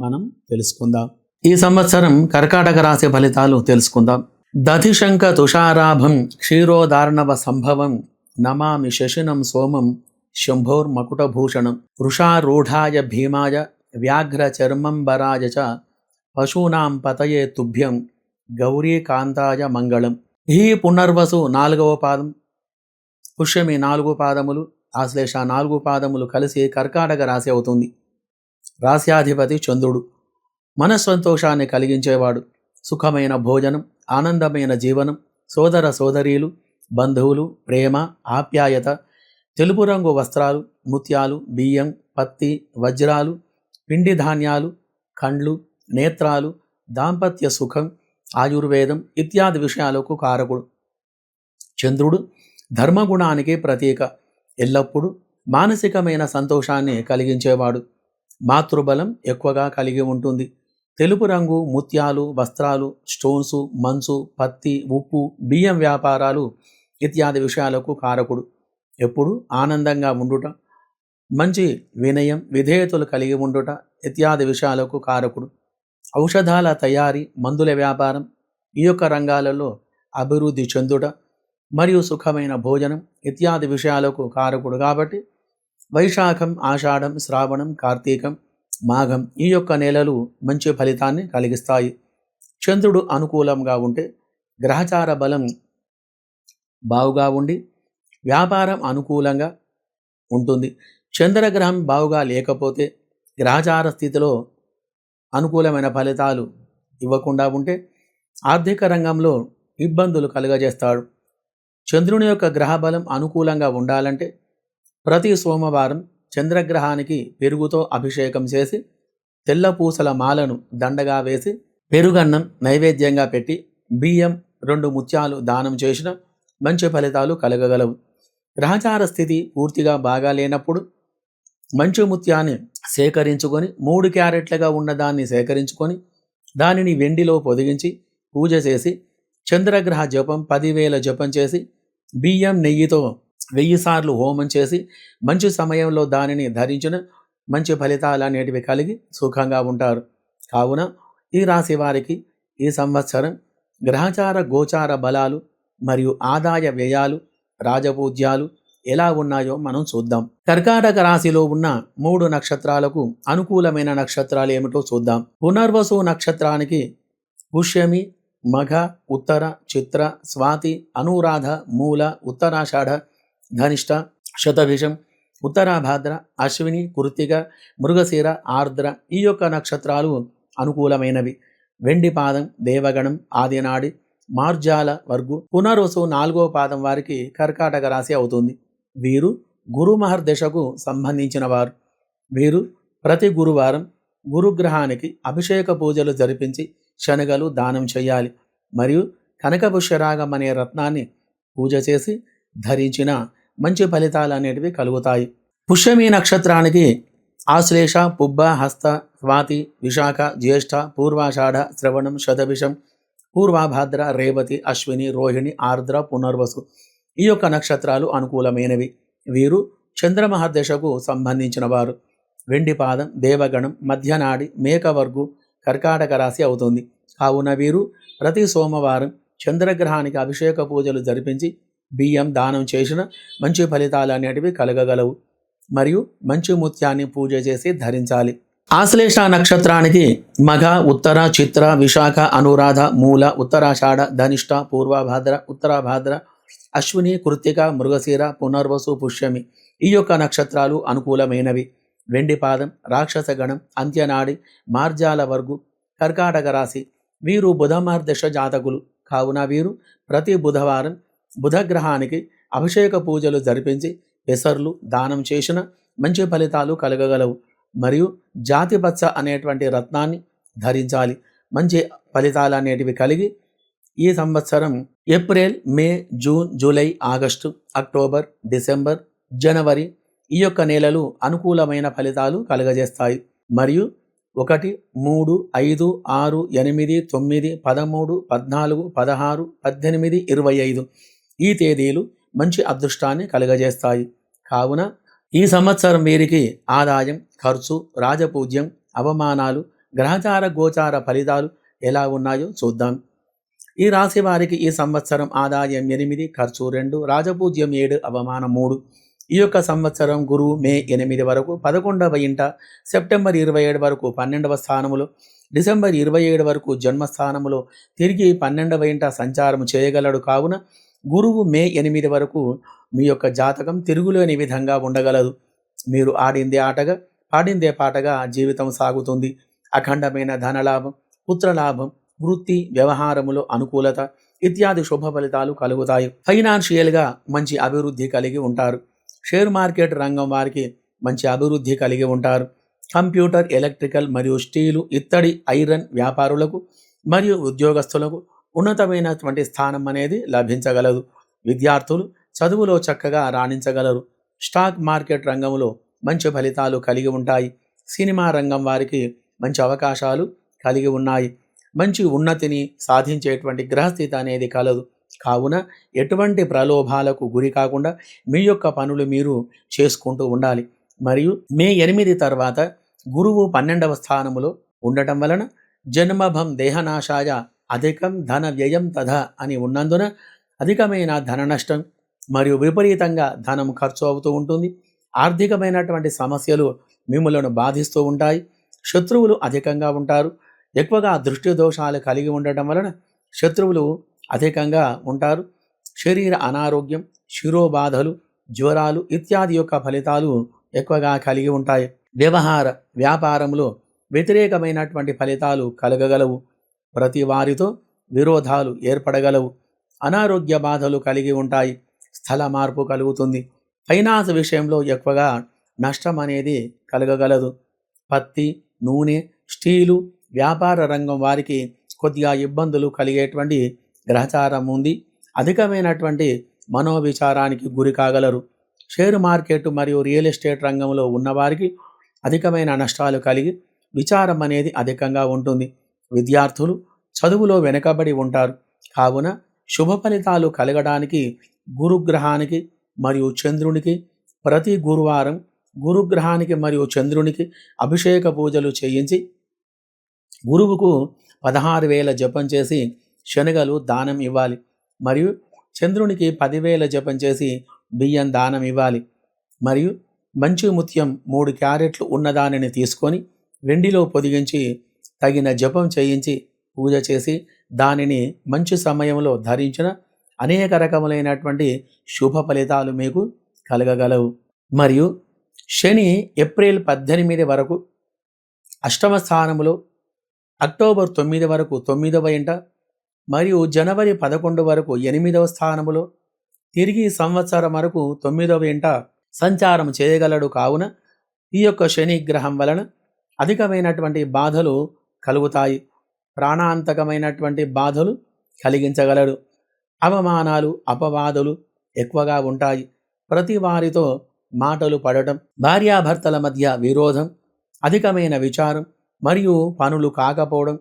మనం తెలుసుకుందాం. ఈ సంవత్సరం కర్కాటక రాశి ఫలితాలు తెలుసుకుందాం. దధిశంక తుషారాభం క్షీరోదార్ణవ సంభవం నమామి శశినం సోమం శంభోర్మకుటభూషణం వృషారూఢాయ భీమాయ వ్యాఘ్రచర్మంబరాయ చ పశూనాం పతయే తుభ్యం గౌరీకాంతాయ మంగళం. ఈ పునర్వసు నాలుగవ పాదం పుష్యమి నాలుగు పాదములు ఆశ్లేష నాలుగు పాదములు కలిసి కర్కాటక రాశి అవుతుంది. రాశ్యాధిపతి చంద్రుడు. మనస్సంతోషాన్ని కలిగించేవాడు. సుఖమైన భోజనం ఆనందమైన జీవనం సోదర సోదరీలు బంధువులు ప్రేమ ఆప్యాయత తెలుపు రంగు వస్త్రాలు ముత్యాలు బియ్యం పత్తి వజ్రాలు పిండి ధాన్యాలు కండ్లు నేత్రాలు దాంపత్య సుఖం ఆయుర్వేదం ఇత్యాది విషయాలకు కారకుడు. చంద్రుడు ధర్మగుణానికి ప్రతీక. ఎల్లప్పుడూ మానసికమైన సంతోషాన్ని కలిగించేవాడు. మాతృబలం ఎక్కువగా కలిగి ఉంటుంది. తెలుపు రంగు ముత్యాలు వస్త్రాలు స్టోన్స్ మంచు పత్తి ఉప్పు బియ్యం వ్యాపారాలు ఇత్యాది విషయాలకు కారకుడు. ఎప్పుడు ఆనందంగా ఉండుట మంచి వినయం విధేయతలు కలిగి ఉండుట ఇత్యాది విషయాలకు కారకుడు. ఔషధాల తయారీ మందుల వ్యాపారం ఈ యొక్క రంగాలలో అభివృద్ధి చెందుట మరియు సుఖమైన భోజనం ఇత్యాది విషయాలకు కారకుడు కాబట్టి వైశాఖం ఆషాఢం శ్రావణం కార్తీకం మాఘం ఈ యొక్క నెలలు మంచి ఫలితాన్ని కలిగిస్తాయి. చంద్రుడు అనుకూలంగా ఉంటే గ్రహచార బలం బావుగా ఉండి వ్యాపారం అనుకూలంగా ఉంటుంది. చంద్రగ్రహం బావుగా లేకపోతే గ్రహచార స్థితిలో అనుకూలమైన ఫలితాలు ఇవ్వకుండా ఉంటే ఆర్థిక రంగంలో ఇబ్బందులు కలుగజేస్తాడు. చంద్రుని యొక్క గ్రహబలం అనుకూలంగా ఉండాలంటే ప్రతి సోమవారం చంద్రగ్రహానికి పెరుగుతో అభిషేకం చేసి తెల్ల పూసల మాలను దండగా వేసి పెరుగన్నం నైవేద్యంగా పెట్టి బియ్యం రెండు ముత్యాలు దానం చేసిన మంచి ఫలితాలు కలగగలవు. గ్రహచార స్థితి పూర్తిగా బాగా లేనప్పుడు మంచి ముత్యాన్ని సేకరించుకొని మూడు క్యారెట్లుగా ఉన్నదాన్ని సేకరించుకొని దానిని వెండిలో పొదిగించి పూజ చేసి చంద్రగ్రహ జపం పదివేల జపం చేసి బియ్యం నెయ్యితో వెయ్యి సార్లు హోమం చేసి మంచి సమయంలో దానిని ధరించిన. మంచి ఫలితాలు అనేటివి కలిగి సుఖంగా ఉంటారు. కావున ఈ రాశి వారికి ఈ సంవత్సరం గ్రహచార గోచార బలాలు మరియు ఆదాయ వ్యయాలు రాజపూజ్యాలు ఎలా ఉన్నాయో మనం చూద్దాం. కర్కాటక రాశిలో ఉన్న మూడు నక్షత్రాలకు అనుకూలమైన నక్షత్రాలు ఏమిటో చూద్దాం. పునర్వసు నక్షత్రానికి పుష్యమి మఘ ఉత్తర చిత్ర స్వాతి అనురాధ మూల ఉత్తరాషాఢ ధనిష్ట శతభిషం ఉత్తరాభాద్ర అశ్విని కృత్తిక మృగశీర ఆర్ద్ర ఈ యొక్క నక్షత్రాలు అనుకూలమైనవి. వెండి పాదం దేవగణం ఆదినాడి మార్జాల వర్గు పునర్వసు నాలుగో పాదం వారికి కర్కాటక రాశి అవుతుంది. వీరు గురుమహర్ దశకు సంబంధించిన వారు. వీరు ప్రతి గురువారం గురుగ్రహానికి అభిషేక పూజలు జరిపించి శనగలు దానం చేయాలి. మరియు కనకపుష్యరాగం అనే రత్నాన్ని పూజ చేసి ధరించిన మంచి ఫలితాలు అనేటివి కలుగుతాయి. పుష్యమి నక్షత్రానికి ఆశ్లేష పుబ్బ హస్త స్వాతి విశాఖ జ్యేష్ఠ పూర్వాషాఢ శ్రవణం శతభిషం పూర్వాభాద్ర రేవతి అశ్విని రోహిణి ఆర్ద్ర పునర్వసు ఈ యొక్క నక్షత్రాలు అనుకూలమైనవి. వీరు చంద్రమహర్దశకు సంబంధించిన వారు. వెండి పాదం దేవగణం మధ్యనాడి మేకవర్గు కర్కాటక రాశి అవుతుంది. కావున వీరు ప్రతి సోమవారం చంద్రగ్రహానికి అభిషేక పూజలు జరిపించి బియ్యం దానం చేసిన మంచి ఫలితాలు అనేటివి కలగగలవు. మరియు మంచి ముత్యాన్ని పూజ చేసి ధరించాలి. ఆశ్లేష నక్షత్రానికి మఘ ఉత్తర చిత్ర విశాఖ అనురాధ మూల ఉత్తరాషాఢ ధనిష్ట పూర్వభాద్ర ఉత్తరాభాద్ర అశ్విని కృత్తిక మృగశీర పునర్వసు పుష్యమి ఈ యొక్క నక్షత్రాలు అనుకూలమైనవి. వెండి పాదం రాక్షస గణం అంత్యనాడి మార్జాల వర్గు కర్కాటక రాశి వీరు బుధమార్దశ జాతకులు. కావున వీరు ప్రతి బుధవారం బుధగ్రహానికి అభిషేక పూజలు జరిపించి పెసర్లు దానం చేసిన మంచి ఫలితాలు కలగగలవు. మరియు జాతిపచ్చ అనేటువంటి రత్నాన్ని ధరించాలి. మంచి ఫలితాలు అనేటివి కలిగి ఈ సంవత్సరం April May June July August October December జనవరి ఈ యొక్క నెలలు అనుకూలమైన ఫలితాలు కలుగజేస్తాయి. మరియు ఒకటి మూడు ఐదు ఆరు ఎనిమిది తొమ్మిది పదమూడు పద్నాలుగు పదహారు పద్దెనిమిది ఇరవై ఐదు ఈ తేదీలు మంచి అదృష్టాన్ని కలుగజేస్తాయి. కావున ఈ సంవత్సరం వీరికి ఆదాయం ఖర్చు రాజపూజ్యం అవమానాలు గ్రహచార గోచార ఫలితాలు ఎలా ఉన్నాయో చూద్దాం. ఈ రాశి వారికి ఈ సంవత్సరం ఆదాయం ఎనిమిది ఖర్చు రెండు రాజపూజ్యం ఏడు అవమానం మూడు. ఈ యొక్క సంవత్సరం గురువు మే ఎనిమిది వరకు పదకొండవ ఇంట సెప్టెంబర్ ఇరవై ఏడు వరకు పన్నెండవ స్థానములో డిసెంబర్ ఇరవై ఏడు వరకు జన్మస్థానములో తిరిగి పన్నెండవ ఇంట సంచారం చేయగలడు. కావున గురువు మే ఎనిమిది వరకు మీ యొక్క జాతకం తిరుగులేని విధంగా ఉండగలదు. మీరు ఆడిందే ఆటగా పాడిందే పాటగా జీవితం సాగుతుంది. అఖండమైన ధనలాభం పుత్రలాభం వృత్తి వ్యవహారములో అనుకూలత ఇత్యాది శుభ ఫలితాలు కలుగుతాయి. ఫైనాన్షియల్గా మంచి అభివృద్ధి కలిగి ఉంటారు. షేర్ మార్కెట్ రంగం వారికి మంచి అభివృద్ధి కలిగి ఉంటారు. కంప్యూటర్ ఎలక్ట్రికల్ మరియు స్టీలు ఇత్తడి ఐరన్ వ్యాపారులకు మరియు ఉద్యోగస్తులకు ఉన్నతమైనటువంటి స్థానం అనేది లభించగలదు. విద్యార్థులు చదువులో చక్కగా రాణించగలరు. స్టాక్ మార్కెట్ రంగంలో మంచి ఫలితాలు కలిగి ఉంటాయి. సినిమా రంగం వారికి మంచి అవకాశాలు కలిగి ఉన్నాయి. మంచి ఉన్నతిని సాధించేటువంటి గ్రహస్థితి అనేది కలదు. కావున ఎటువంటి ప్రలోభాలకు గురి కాకుండా మీ యొక్క పనులు మీరు చేసుకుంటూ ఉండాలి. మరియు మే ఎనిమిది తర్వాత గురువు పన్నెండవ స్థానములో ఉండటం వలన జన్మభం దేహనాశాయ అధికం ధన వ్యయం తథ అని ఉన్నందున అధికమైన ధన నష్టం మరియు విపరీతంగా ధనం ఖర్చు అవుతూ ఉంటుంది. ఆర్థికమైనటువంటి సమస్యలు మిమ్మలను బాధిస్తూ ఉంటాయి. శత్రువులు అధికంగా ఉంటారు. ఎక్కువగా దృష్టి దోషాలు కలిగి ఉండటం వలన శత్రువులు అధికంగా ఉంటారు. శరీర అనారోగ్యం శిరోబాధలు జ్వరాలు ఇత్యాది యొక్క ఫలితాలు ఎక్కువగా కలిగి ఉంటాయి. వ్యవహార వ్యాపారంలో వ్యతిరేకమైనటువంటి ఫలితాలు కలగగలవు. ప్రతి వారితో విరోధాలు ఏర్పడగలవు. అనారోగ్య బాధలు కలిగి ఉంటాయి. స్థల మార్పు కలుగుతుంది. ఫైనాన్స్ విషయంలో ఎక్కువగా నష్టం అనేది కలగగలదు. పత్తి నూనె స్టీలు వ్యాపార రంగం వారికి కొద్దిగా ఇబ్బందులు కలిగేటువంటి గ్రహచారం ఉంది. అధికమైనటువంటి మనోవిచారానికి గురి కాగలరు. షేర్ మార్కెట్ మరియు రియల్ ఎస్టేట్ రంగంలో ఉన్నవారికి అధికమైన నష్టాలు కలిగి విచారం అనేది అధికంగా ఉంటుంది. విద్యార్థులు చదువులో వెనుకబడి ఉంటారు. కావున శుభ ఫలితాలు కలగడానికి గురుగ్రహానికి మరియు చంద్రునికి ప్రతి గురువారం గురుగ్రహానికి మరియు చంద్రునికి అభిషేక పూజలు చేయించి గురువుకు పదహారు వేల జపం చేసి శనగలు దానం ఇవ్వాలి. మరియు చంద్రునికి పదివేల జపం చేసి బియ్యం దానం ఇవ్వాలి. మరియు మంచి ముత్యం మూడు క్యారెట్లు ఉన్నదానిని తీసుకొని వెండిలో పొదిగించి తగిన జపం చేయించి పూజ చేసి దానిని మంచి సమయంలో ధరించిన అనేక రకములైనటువంటి శుభ ఫలితాలు మీకు కలగగలవు. మరియు శని ఏప్రిల్ పద్దెనిమిది వరకు అష్టమ స్థానములో అక్టోబర్ తొమ్మిది వరకు తొమ్మిదవ ఇంట మరియు జనవరి పదకొండు వరకు ఎనిమిదవ స్థానములో తిరిగి సంవత్సరం వరకు తొమ్మిదవ ఇంట సంచారం చేయగలడు కావున ఈ యొక్క శని గ్రహం వలన అధికమైనటువంటి బాధలు కలుగుతాయి. ప్రాణాంతకమైనటువంటి బాధలు కలిగించగలడు. అవమానాలు అపవాదులు ఎక్కువగా ఉంటాయి. ప్రతి వారితో మాటలు పడటం భార్యాభర్తల మధ్య విరోధం అధికమైన విచారం మరియు పనులు కాకపోవడం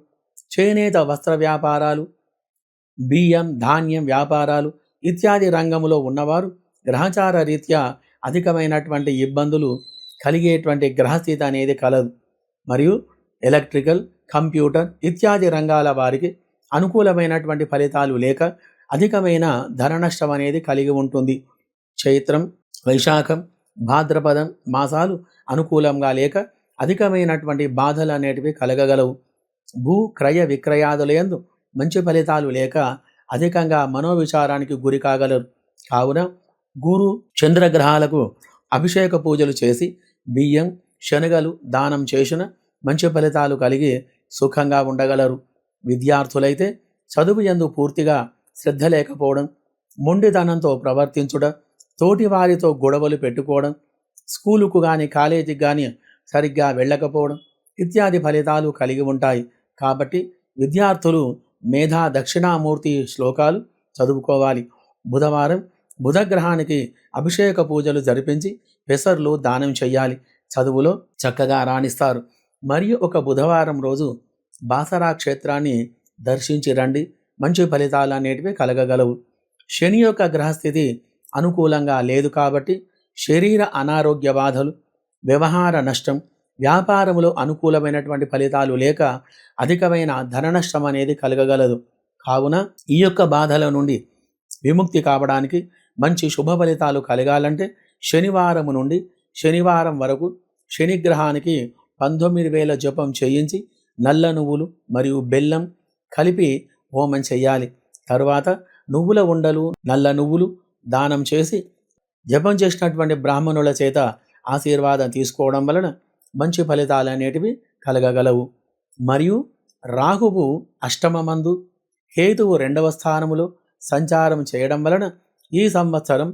చేనేత వస్త్ర వ్యాపారాలు బియ్యం ధాన్యం వ్యాపారాలు ఇత్యాది రంగంలో ఉన్నవారు గ్రహచార రీత్యా అధికమైనటువంటి ఇబ్బందులు కలిగేటువంటి గ్రహస్థితి అనేది కలదు. మరియు ఎలక్ట్రికల్ కంప్యూటర్ ఇత్యాది రంగాల వారికి అనుకూలమైనటువంటి ఫలితాలు లేక అధికమైన ధన నష్టం అనేది కలిగి ఉంటుంది. చైత్రం వైశాఖం భాద్రపదం మాసాలు అనుకూలంగా లేక అధికమైనటువంటి బాధలు అనేటివి కలగగలవు. భూ క్రయ విక్రయాదులందు మంచి ఫలితాలు లేక అధికంగా మనోవిచారానికి గురి కాగలరు. కావున గురు చంద్రగ్రహాలకు అభిషేక పూజలు చేసి బియ్యం శనగలు దానం చేసిన మంచి ఫలితాలు కలిగి సుఖంగా ఉండగలరు. విద్యార్థులైతే చదువు ఎందు పూర్తిగా శ్రద్ధ లేకపోవడం మొండితనంతో ప్రవర్తించుట తోటి వారితో గొడవలు పెట్టుకోవడం స్కూలుకు కానీ కాలేజీకి కానీ సరిగ్గా వెళ్ళకపోవడం ఇత్యాది ఫలితాలు కలిగి ఉంటాయి. కాబట్టి విద్యార్థులు మేధా దక్షిణామూర్తి శ్లోకాలు చదువుకోవాలి. బుధవారం బుధగ్రహానికి అభిషేక పూజలు జరిపించి పెసర్లు దానం చేయాలి చదువులో చక్కగా రాణిస్తారు. మరియు ఒక బుధవారం రోజు బాసరా క్షేత్రాన్ని దర్శించి రండి. మంచి ఫలితాలు అనేటివి కలగగలవు. శని యొక్క గ్రహస్థితి అనుకూలంగా లేదు కాబట్టి శరీర అనారోగ్య బాధలు వ్యవహార నష్టం వ్యాపారములో అనుకూలమైనటువంటి ఫలితాలు లేక అధికమైన ధన నష్టం అనేది కలగగలదు. కావున ఈ యొక్క బాధల నుండి విముక్తి కావడానికి మంచి శుభ ఫలితాలు కలగాలంటే శనివారం నుండి శనివారం వరకు శనిగ్రహానికి పంతొమ్మిది వేల జపం చేయించి నల్ల నువ్వులు మరియు బెల్లం కలిపి హోమం చేయాలి. తరువాత నువ్వుల ఉండలు నల్ల నువ్వులు దానం చేసి జపం చేసినటువంటి బ్రాహ్మణుల చేత ఆశీర్వాదం తీసుకోవడం వలన మంచి ఫలితాలు అనేటివి కలగగలవు. మరియు రాహువు అష్టమమందు కేతువు రెండవ స్థానములో సంచారం చేయడం వలన ఈ సంవత్సరం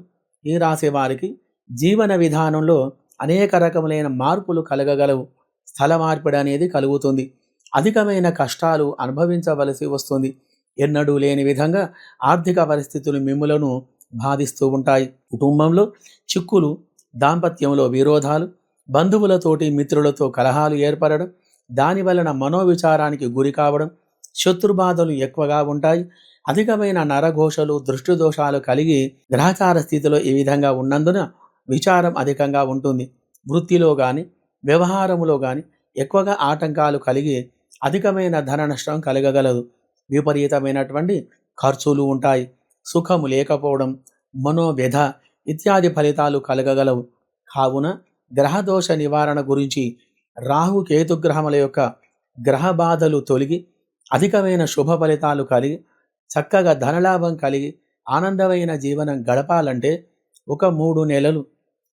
ఈ రాశి వారికి జీవన విధానంలో అనేక రకములైన మార్పులు కలగగలవు. స్థల మార్పిడి అనేది కలుగుతుంది. అధికమైన కష్టాలు అనుభవించవలసి వస్తుంది. ఎన్నడూ లేని విధంగా ఆర్థిక పరిస్థితులు మిమ్ములను బాధిస్తూ ఉంటాయి. కుటుంబంలో చిక్కులు దాంపత్యంలో విరోధాలు బంధువులతోటి మిత్రులతో కలహాలు ఏర్పడడం దాని వలన మనోవిచారానికి గురి కావడం శత్రుబాధలు ఎక్కువగా ఉంటాయి. అధికమైన నరఘోషలు దృష్టి దోషాలు కలిగి గ్రహచార స్థితిలో ఈ విధంగా ఉన్నందున విచారం అధికంగా ఉంటుంది. వృత్తిలో కానీ వ్యవహారములో కానీ ఎక్కువగా ఆటంకాలు కలిగి అధికమైన ధన నష్టం కలగగలదు. విపరీతమైనటువంటి ఖర్చులు ఉంటాయి. సుఖము లేకపోవడం మనోవ్యధ ఇత్యాది ఫలితాలు కలగగలవు. కావున గ్రహదోష నివారణ గురించి రాహు కేతుగ్రహముల యొక్క గ్రహ బాధలు తొలగి అధికమైన శుభ ఫలితాలు కలిగి చక్కగా ధనలాభం కలిగి ఆనందమైన జీవనం గడపాలంటే ఒక మూడు నెలలు.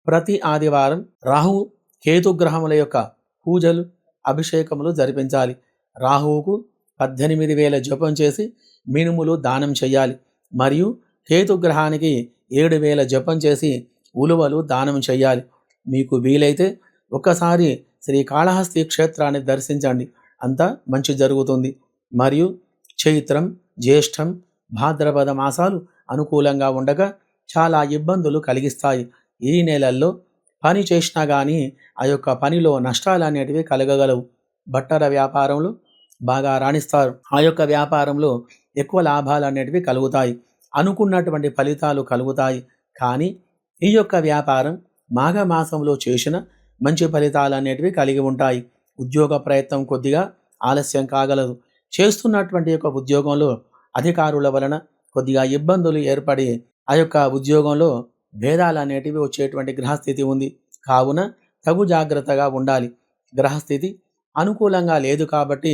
ప్రతి ఆదివారం రాహు కేతుగ్రహముల యొక్క పూజలు అభిషేకములు జరిపించాలి. రాహువుకు పద్దెనిమిది వేల జపం చేసి మినుములు దానం చేయాలి. మరియు కేతుగ్రహానికి ఏడు వేల జపం చేసి ఉలువలు దానం చేయాలి. మీకు వీలైతే ఒక్కసారి శ్రీకాళహస్తి క్షేత్రాన్ని దర్శించండి. అంతా మంచి జరుగుతుంది. మరియు చైత్రం జ్యేష్టం భాద్రపద మాసాలు అనుకూలంగా ఉండగా చాలా ఇబ్బందులు కలిగిస్తాయి. ఈ నెలల్లో పని చేసినా కానీ ఆ యొక్క పనిలో నష్టాలు అనేటివి కలగగలవు. బట్టల వ్యాపారంలో బాగా రాణిస్తారు. ఆ యొక్క వ్యాపారంలో ఎక్కువ లాభాలు అనేటివి కలుగుతాయి. అనుకున్నటువంటి ఫలితాలు కలుగుతాయి. కానీ ఈ యొక్క వ్యాపారం మాఘమాసంలో చేసిన మంచి ఫలితాలు అనేటివి కలిగి ఉంటాయి. ఉద్యోగ ప్రయత్నం కొద్దిగా ఆలస్యం కాగలదు. చేస్తున్నటువంటి యొక్క ఉద్యోగంలో అధికారుల వలన కొద్దిగా ఇబ్బందులు ఏర్పడి ఆ యొక్క ఉద్యోగంలో భేదాలు అనేటివి వచ్చేటువంటి గ్రహస్థితి ఉంది. కావున తగు జాగ్రత్తగా ఉండాలి. గ్రహస్థితి అనుకూలంగా లేదు కాబట్టి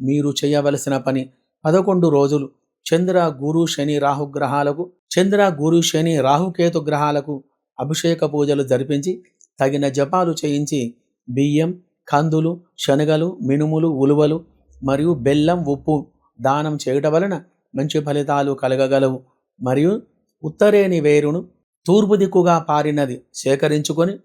మీరు చేయవలసిన పని పదకొండు రోజులు. చంద్ర గురు శని రాహు గ్రహాలకు చంద్ర గురు శని రాహుకేతు గ్రహాలకు అభిషేక పూజలు జరిపించి తగిన జపాలు చేయించి బియ్యం కందులు శనగలు మినుములు ఉలువలు మరియు బెల్లం ఉప్పు దానం చేయటం వలన మంచి ఫలితాలు కలగగలవు. మరియు ఉత్తరేని వేరును తూర్పు దిక్కుగా పారినది సేకరించుకొని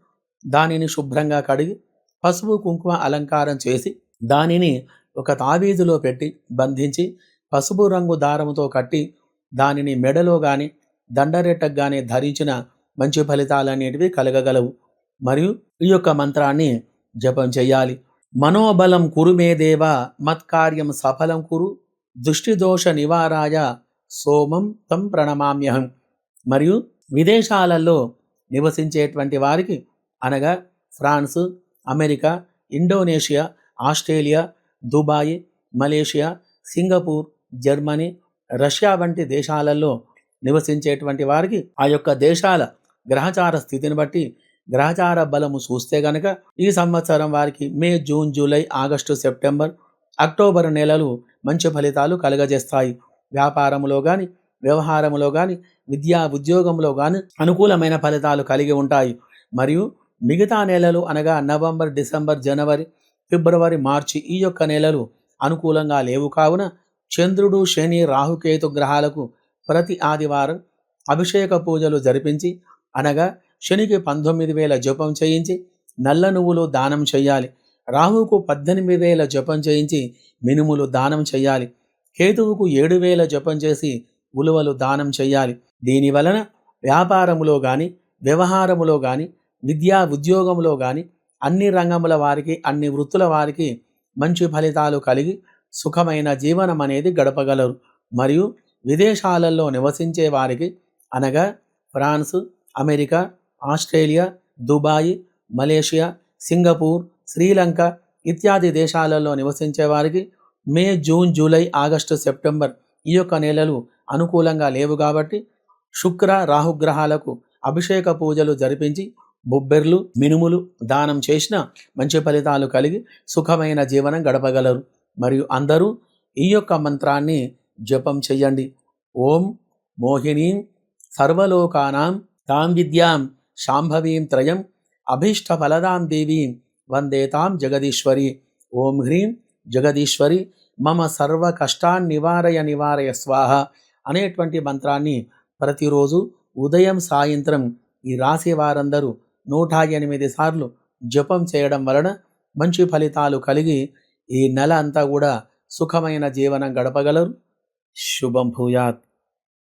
దానిని శుభ్రంగా కడిగి పసుపు కుంకుమ అలంకారం చేసి దానిని ఒక తావీజులో పెట్టి బంధించి పసుపు రంగు దారంతో కట్టి దానిని మెడలో కానీ దండరెట్టకు కానీ ధరించిన మంచి ఫలితాలనేటివి కలగగలవు. మరియు ఈ యొక్క మంత్రాన్ని జపం చేయాలి. మనోబలం కురుమేదేవ దేవ మత్కార్యం సఫలం కురు దృష్టిదోష నివారాయ సోమం తం ప్రణమామ్యహం. మరియు విదేశాలలో నివసించేటువంటి వారికి అనగా France America Indonesia Australia Dubai Malaysia Singapore Germany Russia వంటి దేశాలలో నివసించేటువంటి వారికి ఆ యొక్క దేశాల గ్రహచార స్థితిని బట్టి గ్రహచార బలము చూస్తే గనక ఈ సంవత్సరం వారికి May June July August September October నెలలు మంచి ఫలితాలు కలుగజేస్తాయి. వ్యాపారములో కానీ వ్యవహారములో కానీ విద్యా ఉద్యోగంలో కానీ అనుకూలమైన ఫలితాలు కలిగి ఉంటాయి. మరియు మిగతా నెలలు అనగా నవంబర్ డిసెంబర్ జనవరి ఫిబ్రవరి మార్చి ఈ యొక్క నెలలు అనుకూలంగా లేవు. కావున చంద్రుడు శని రాహుకేతు గ్రహాలకు ప్రతి ఆదివారం అభిషేక పూజలు జరిపించి అనగా శనికి పంతొమ్మిది వేల జపం చేయించి నల్ల నువ్వులు దానం చేయాలి. రాహువుకు పద్దెనిమిది వేల జపం చేయించి మినుములు దానం చేయాలి. కేతువుకు ఏడు వేల జపం చేసి ఉలువలు దానం చేయాలి. దీని వలన వ్యాపారములో కానీ వ్యవహారములో కానీ విద్యా ఉద్యోగంలో కానీ అన్ని రంగముల వారికి అన్ని వృత్తుల వారికి మంచి ఫలితాలు కలిగి సుఖమైన జీవనం అనేది గడపగలరు. మరియు విదేశాలలో నివసించే వారికి అనగా France America Australia Dubai Malaysia Singapore Sri Lanka ఇత్యాది దేశాలలో నివసించే వారికి May June July August September ఈ యొక్క నెలలు అనుకూలంగా లేవు కాబట్టి శుక్ర రాహుగ్రహాలకు అభిషేక పూజలు జరిపించి బొబ్బెర్లు మినుములు దానం చేసిన మంచి ఫలితాలు కలిగి సుఖమైన జీవనం గడపగలరు. మరియు అందరూ ఈ యొక్క మంత్రాన్ని జపం చెయ్యండి ఓం మోహినీం సర్వలోకానాం తాం విద్యాం శాంభవీం త్రయం అభీష్ట ఫలదాం దేవీం వందే తాం జగదీశ్వరి. ఓం హ్రీం జగదీశ్వరి. మమ సర్వ కష్టాన్ నివారయ నివారయ స్వాహ అనేటువంటి మంత్రాన్ని ప్రతిరోజు ఉదయం సాయంత్రం ఈ రాశి వారందరూ నూట ఎనిమిది సార్లు జపం చేయడం వలన మంచి ఫలితాలు కలిగి ఈ నెల అంతా కూడా సుఖమైన జీవనం గడపగలరు. శుభం భూయాత్.